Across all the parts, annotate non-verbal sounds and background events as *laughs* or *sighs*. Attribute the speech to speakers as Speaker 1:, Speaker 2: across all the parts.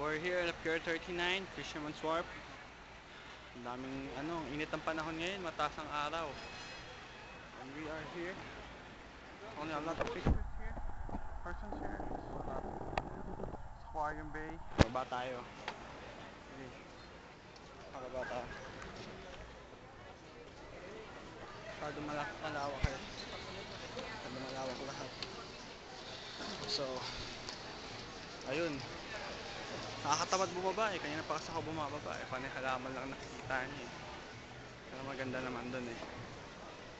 Speaker 1: we're here at Pier 39, Fisherman's Wharf. Ang daming, ano, init ang panahon ngayon, mataas ang araw. And we are here. Only a lot of pictures here. Persons here. Sa Aquarium Bay. Baba tayo. Sige. Baba tayo. Masyado malak malawak eh. Masyado malawak lahat. So, ayun. Nakakatamad bumaba eh. Kanina pa kasi ako bumababa eh. Panay halaman lang nakikita niya eh. Pero maganda naman dun eh.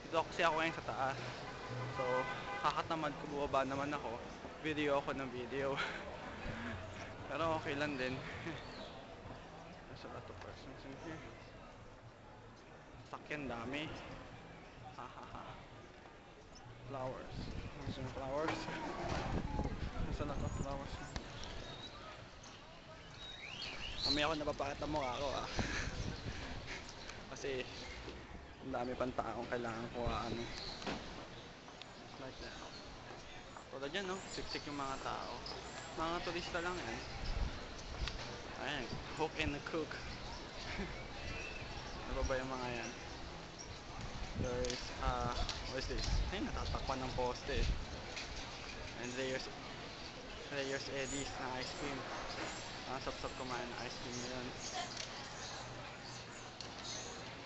Speaker 1: Dito kasi ako ngayon sa taas. So, kakatamad ko bumaba naman ako. Video ako ng video. *laughs* Pero okay lang din. There's a lot of persons in here. Sakyan dami. Ha ha ha. Flowers. There's some flowers. There's a lot of flowers. Mamaya ako napapakita mo ako ah. *laughs* Kasi ang dami pang taong kailangan ko ano. Like that. Tulad yan no, siksik yung mga tao. Mga turista lang yan. Ayan, hook and cook. *laughs* ano ba ba yung mga yan? There's, uh, what is this? Ay, natatakpan ng poste eh. And there's, there's Eddie's na ice cream. Ang sap-sap kumain ng ice cream na yun.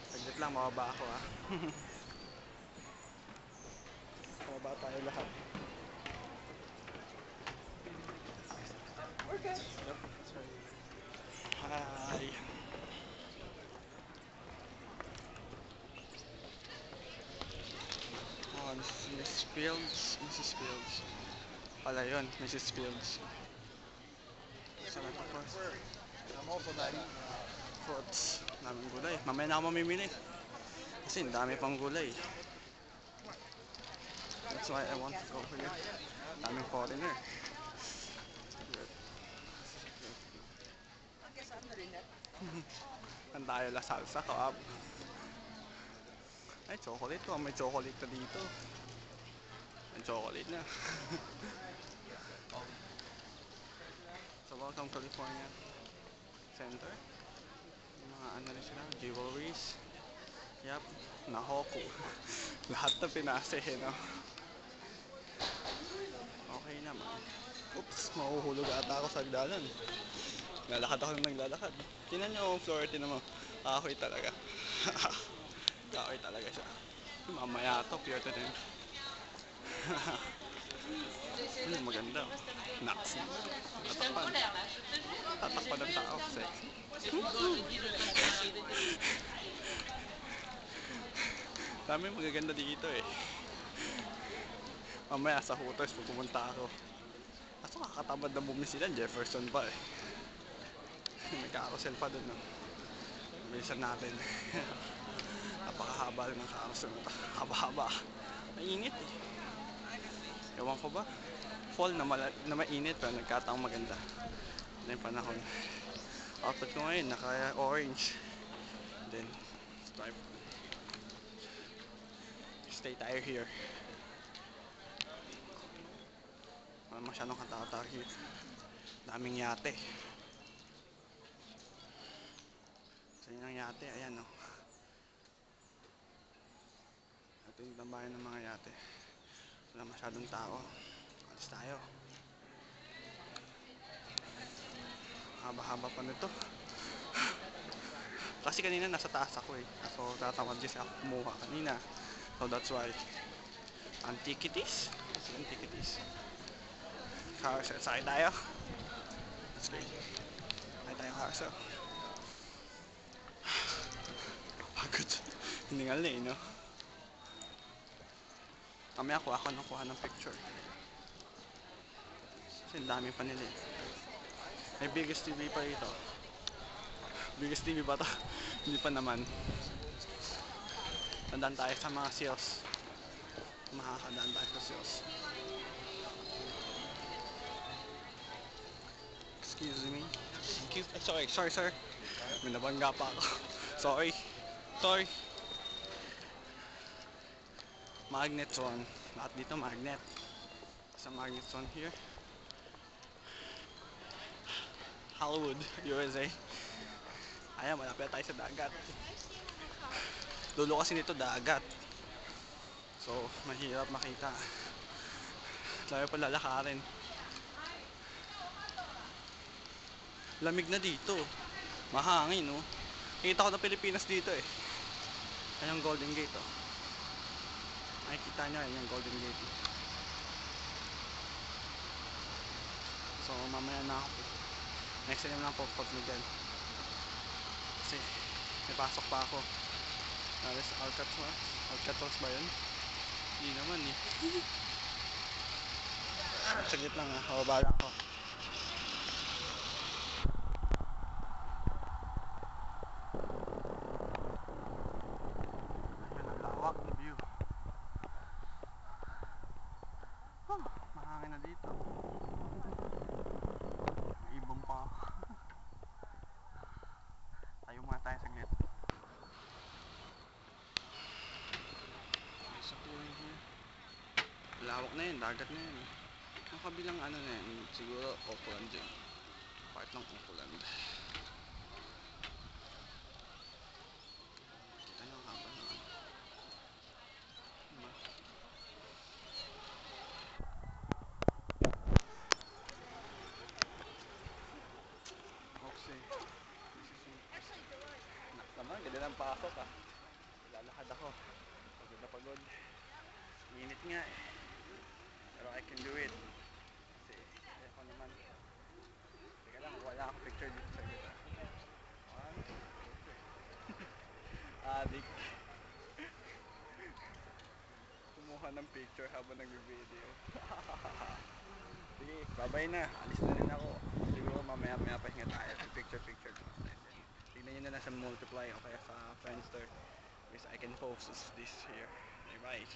Speaker 1: Saglit lang, mababa ako ah. *laughs* mababa tayo lahat.
Speaker 2: We're good.
Speaker 1: Yep. Hi. Oh, Miss Fields. Mrs. Fields. Pala yun, Mrs. Fields. Sarap.
Speaker 2: I'm also not eating.
Speaker 1: Fruits. Daming gulay. Mamaya na ako mamimili. Kasi ang dami pang gulay. That's why I want to go here. Daming foreigner. *laughs* Ang tayo la salsa ko up. Ay, chocolate to. May chocolate ka dito. May chocolate na. *laughs* welcome California Center. Yung mga ano rin sila, jewelries. Yep, nahoku. *laughs* Lahat na pinase, eh, no? Okay naman. Oops, mahuhulog ata ako sa dalan. Lalakad ako nang naglalakad. Tingnan nyo ang floor, tinan mo. Kahoy talaga. *laughs* Kahoy talaga siya. Mamaya to, pure to din. *laughs* Hmm, maganda. Naksi. Tatakpan. Tatakpan ng tao. Sexy. *laughs* Dami magaganda dito eh. Mamaya sa Hooters pag pumunta ako. Kaso kakatamad na bumisila, Jefferson pa eh. *laughs* May carousel pa dun no. Bilisan natin. *laughs* Napakahaba ng carousel. Haba-haba. Mainit eh. Ewan ko ba? Fall na, mala- na mainit pero nagkataong maganda. Ano yung panahon. Outfit ko ngayon, naka orange. Then. Stay tayo here. Wala masyadong katao here. Daming yate. So yun ang yate, ayan o. Ito yung tambayan ng mga yate. Wala masyadong tao. Alis tayo. Haba-haba pa nito. *sighs* Kasi kanina nasa taas ako eh. So tatamad kasi ako kumuha kanina. So that's why. Antiquities? Yes, antiquities. Carousel. Sakay tayo. Let's go. Sakay tayo carousel. *sighs* Pagod. Hindi nga eh, no? Mamaya kuha ako ng kuha ng picture. Kasi ang dami pa nila eh. May biggest TV pa rito. Biggest TV ba to? *laughs* Hindi pa naman. Tandaan tayo sa mga sales. Makakadaan tayo sa sales. Excuse me. You. Ay, sorry, sorry, sir. May nabangga pa ako. *laughs* sorry. Sorry. Magnet zone. Lahat dito magnet. Sa magnet zone here. Hollywood, USA. Ayan, malapit tayo sa dagat. Dulo kasi nito dagat. So, mahirap makita. Tayo pa lalakarin. Lamig na dito. Mahangin, no? Kita ko na Pilipinas dito eh. Ayan yung Golden Gate, oh. Nakikita nyo, ayan Golden Gate. So, mamaya na ako. Next time na ako pag dyan. Kasi, may pasok pa ako. Alas Alcatraz. Alcatraz ba yun? Hindi naman eh. *laughs* Saglit lang ah. Hababa lang ako. Ayan ang lawak ng view. Huh, mahangin na dito. May ibon pa ako. Tayo muna tayo saglit. May sa cooling here. Lawak na yun, dagat na yun. Ang kabilang ano na yun, siguro Auckland yun. Part ng Auckland. Kita nyo ang haba ng ano. Diba? Oxy. Nak naman, ganda ng pasok ah. Lalakad ako. Pagod na pagod. Init nga eh. Pero I can do it. Kasi ako naman. Teka lang, wala akong picture dito sa gita. One, two, three. *laughs* Adik. Kumuha ng picture habang nag-video. *laughs* Sige, babay na. Alis na rin ako. Siguro mamaya maya pahinga tayo. Picture picture naman tayo. Tignan nyo na lang sa multiply o kaya sa Friendster. Because I can post this here. Alright.